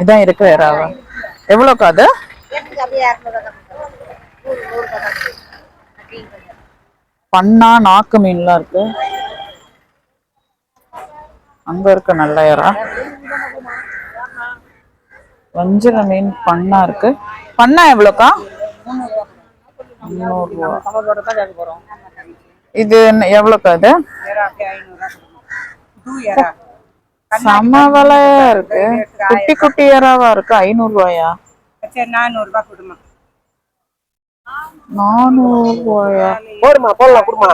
இதான் இருக்கு வேறாவா எவ்வளோக்கா அது பண்ணி பண்ணா நாக்கு மீன்லாம் இருக்கு. அங்க இருக்க நல்ல இறா. வஞ்சிர மீன் பண்ணா இருக்கு. பண்ணா எவ்வளோக்கா? இது எவ்வளோக்கா இது சம விலையா இருக்கு. குட்டி குட்டி இறாவா இருக்கு? ஐநூறு ரூபாயா சரி நானூறுரூபா கொடுமா. நானூறு ரூபாயா போடுமா போடலாம் கொடுமா.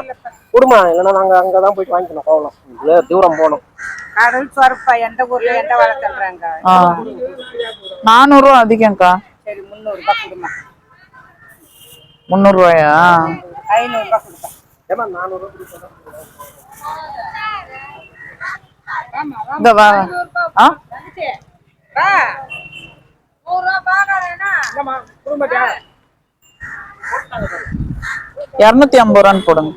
கொடுமா இல்லைன்னா நாங்க அங்கதான் போயிட்டு வாங்கிக்கணும் போகலாம். இல்ல தூரம் போகணும். கடல் சொரப்பா எந்த ஊர்ல நானூறு ரூபா அதிகம்க்கா. சரி முந்நூறுரூபா கொடுமா. முந்நூறு ரூபாயா ஐநூறுரூபா கொடுப்பேன் ஏமா நானூறு இந்த வா. ஆ? இரநூத்தி ஐம்பது ரூபான்னு போடுங்க.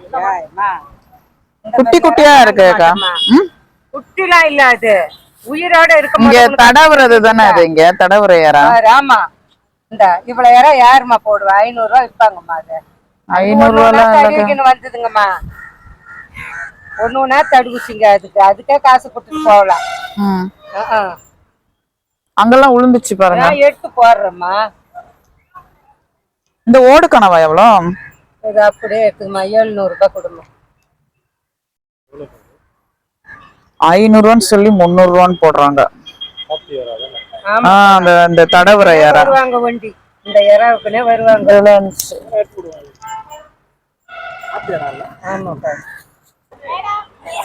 குட்டி குட்டியா இருக்குக்கா ம் குட்டிலாம் இல்ல அது. உயிரோட இருக்க இங்க தடவுறது தானே அது இங்க தடவுற இறா ஆமா. இந்த இவ்வளவு யாரா யாரும்மா போடுவா? ஐநூறு ரூபா விற்பாங்கம்மா அது. ஐநூறு தடுவிக்கணும் வந்ததுங்கம்மா. ஒண்ணு ஒண்ணா தடுவுச்சிங்க அதுக்கு அதுக்கே காசு போகலாம். ஆ, ஆ. அங்கெல்லாம் உளுந்துச்சு பாருங்க. நான் எடுத்து போடுறேம்மா. இந்த ஓடு கனவா எவ்வளோ? இது அப்படியே எடுத்துக்கம்மா எழுநூறு ரூபாய் கொடுமா ஐநூறுவான்னு சொல்லி முந்நூறு ரூபான்னு போடுறாங்க அந்த இந்த தடவுற இறா. வருவாங்க வண்டி. இந்த இறாவுக்குனே வருவாங்க. ஆமாப்பா.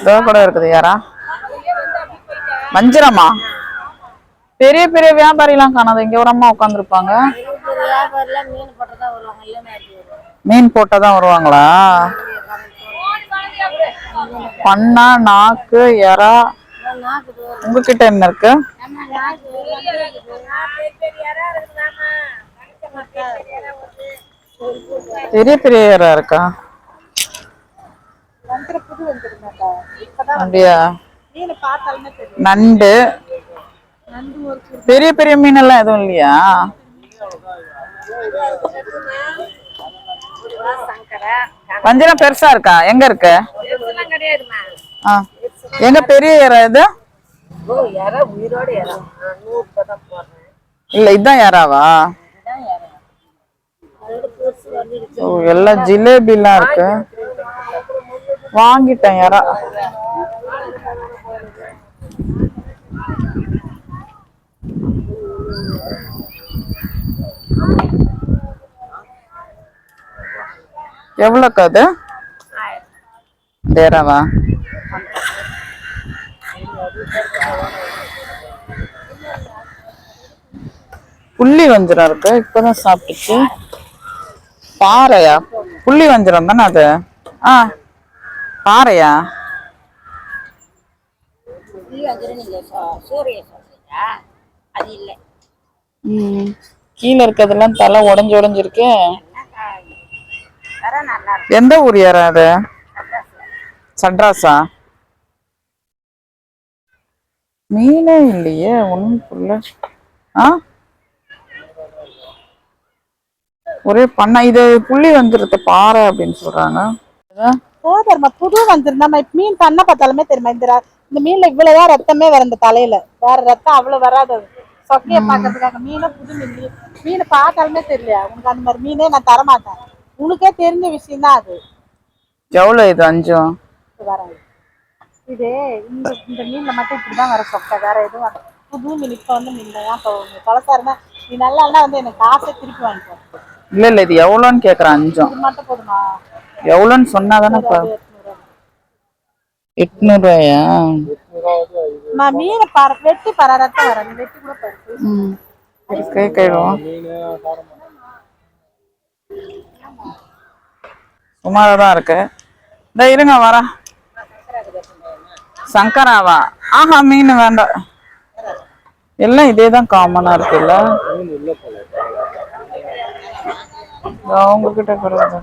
இதோ கூட இருக்குது யாரா? வஞ்சிரமா பெரிய பெரிய வியாபாரிலாம் காணாது. இங்க ஒரு அம்மா உட்காந்துருப்பாங்க மீன் போட்டு தான் போட்டா தான் வருவாங்களா? பண்ணா நாக்கு எறா. உங்ககிட்ட என்ன இருக்கு? பெரிய பெரிய எறா இருக்கா? அப்படியா? நண்டு. பெரிய பெரிய மீன் எல்லாம் எதுவும் இல்லையா? வஞ்சரம் பெருசா இருக்கா? எங்க இருக்கு. எங்க பெரிய இது? இறா போடுறேன். இல்ல இதான் யாராவா ஓ எல்லாம் ஜிலேபிலாம் இருக்கு. வாங்கிட்டேன் யாரா? எவ்வளோக்கா அது? தேராவா புள்ளி வஞ்சிரம் இருக்கு? இப்பதான் சாப்பிட்டுச்சு. பாறையா? புள்ளி வஞ்சிரம் தானே அது? ஆ. பாறையா? அது இல்லை. கீழே இருக்கிறதெல்லாம் தலை உடஞ்சு உடஞ்சிருக்கு எந்த ஊர் யாரா அது? சட்ராஸா மீனே இல்லையே ஒன்றும் புரியல. ஆ? ஒரே பண்ண இது புள்ளி வந்துருது பாறை அப்படின்னு சொல்றாங்க. தெரியுமா புது வந்துருந்தா மீன் பண்ண பார்த்தாலுமே தெரியுமா? இந்த இந்த மீன்ல இவ்வளவுதான் ரத்தமே வர இந்த தலையில. வேற ரத்தம் அவ்வளவு வராது. சொக்கைய பாக்கிறதுக்காக மீனை புது மீன். மீனை பார்த்தாலுமே தெரியல உனக்கு அந்த மாதிரி மீனே நான் தர மாட்டேன் உனக்கே தெரிஞ்ச விஷயம் தான் அது. எவ்வளோ இது? அஞ்சும் வராது இது. இந்த இந்த மீன்ல மட்டும் இப்படிதான் வர சொக்கை. வேற எதுவும் வர புது மீன் இப்ப வந்து மீன் தான் இருந்தா நீ நல்லா இருந்தா வந்து எனக்கு காசை திருப்பி வாங்கிக்கோ. இல்ல இல்ல இது எவ்வளோன்னு கேக்குறேன். அஞ்சும் இது மட்டும் போதுமா? எவ்வளோன்னு இப்போ எட்நூறு எட்நூறுவாயா? மீனை பாரு வெட்டி வெட்டி கூட பாரு. கை கழுவோம் சுமாராக தான் இருக்கு. இந்த இருங்க வரேன் சங்கராவா? ஆஹா மீன் வேண்டாம். எல்லாம் இதே தான் காமனா இருக்குல்ல உங்ககிட்ட கிடையாது